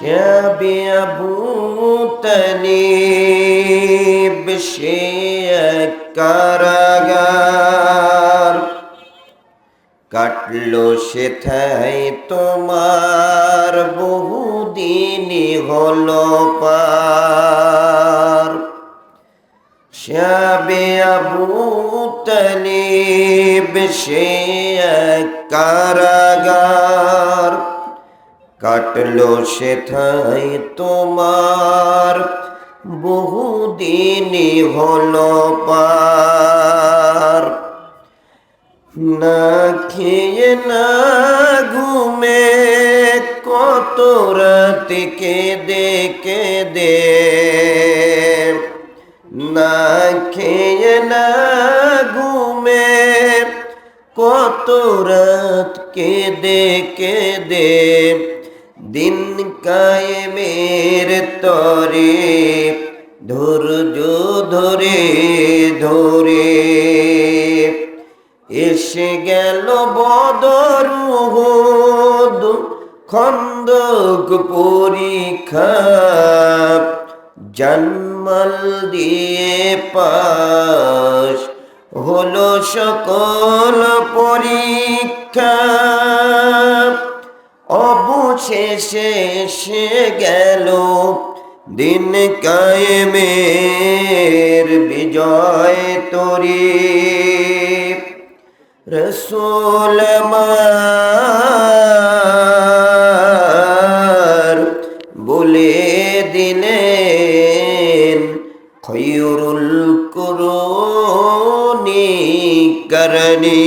شابي أبو تليب شيك কারাগার কাটলো সেথায় তোমার বহুদিনই হলো পার শ্যাবে আবু তলিব সে এক কারাগার কাটলো সেথায় তোমার, বহুদিনই হলো পার। না খেয়ে, না ঘুমে, কত রাত কেঁদে কেঁদে। না খেয়ে, না ঘুমে, কত রাত কেঁদে কেঁদে। দিন কায়েমের তরে ধৈর্য ধরে ধরে। এসে গেল বদর উহুদ, খন্দক পরীক্ষা জন্মল দিয়ে পাশ হলো সকল পরীক্ষা। এসে গেল দিন কায়েমের বিজয় তরি। রসুল মার বলে দিলেন খয়রুল করণী করণী